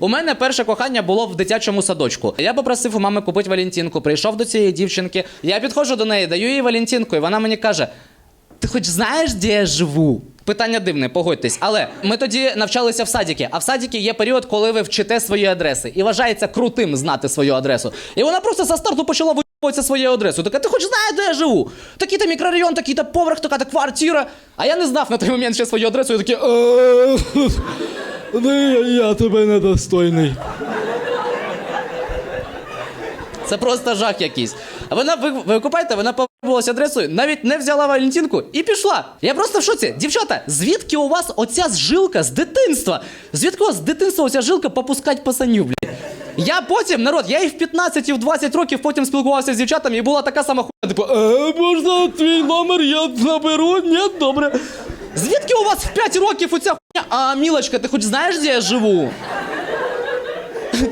У мене перше кохання було в дитячому садочку. Я попросив у мами купити Валентинку, прийшов до цієї дівчинки. Я підходжу до неї, даю їй Валентинку, і вона мені каже: Ти хоч знаєш, де я живу? Питання дивне, погодьтесь. Але ми тоді навчалися в садіки, а в садіки є період, коли ви вчите свої адреси. І вважається крутим знати свою адресу. І вона просто за старту почала виїбуватися своєю адресою. Така, ти хоч знаєш, де я живу? Такий-то мікрорайон, такий-то поверх, така-то квартира. А я не знав на той момент ще свою адресу, я такий. «Е, Ну, я тебе недостойний. Це просто жах якийсь. А вона, ви, ви купаєте, вона повернулася адресою, навіть не взяла Валентинку і пішла. Я просто в шоці. Дівчата, звідки у вас оця жилка з дитинства? Звідки у вас з дитинства оця жилка попускать пасанів, блядь? Я потім, народ, я і в 15, і в 20 років потім спілкувався з дівчатами, і була така сама хуйня, типу, Е, можна твій номер я наберу? Ні, добре. Звідки у вас в 5 років оця хуйня? А, Мілочка, ти хоч знаєш, де я живу?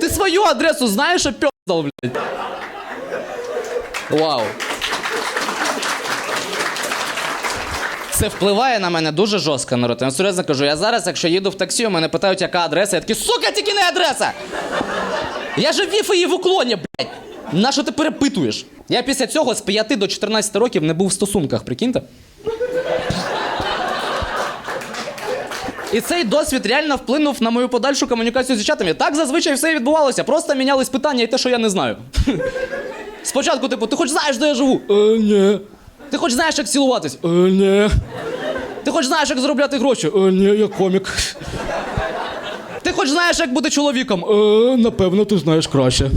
Ти свою адресу знаєш, а пьоздал, блядь. Вау. Це впливає на мене дуже жорстко, народ. Я серйозно кажу, я зараз, якщо їду в таксі, у мене питають, яка адреса, я такий, сука, тільки не адреса! Я же вів її в уклоні, блядь! На що ти перепитуєш? Я після цього з 5 до 14 років не був в стосунках, прикиньте? І цей досвід реально вплинув на мою подальшу комунікацію з дівчатами. Так зазвичай все і відбувалося. Просто мінялись питання і те, що я не знаю. Спочатку, типу, ти хоч знаєш, де я живу? Е, ні. Ти хоч знаєш, як цілуватись? Е, ні. Ти хоч знаєш, як заробляти гроші? Е, ні, я комік. Ти хоч знаєш, як бути чоловіком? Е, напевно, ти знаєш краще.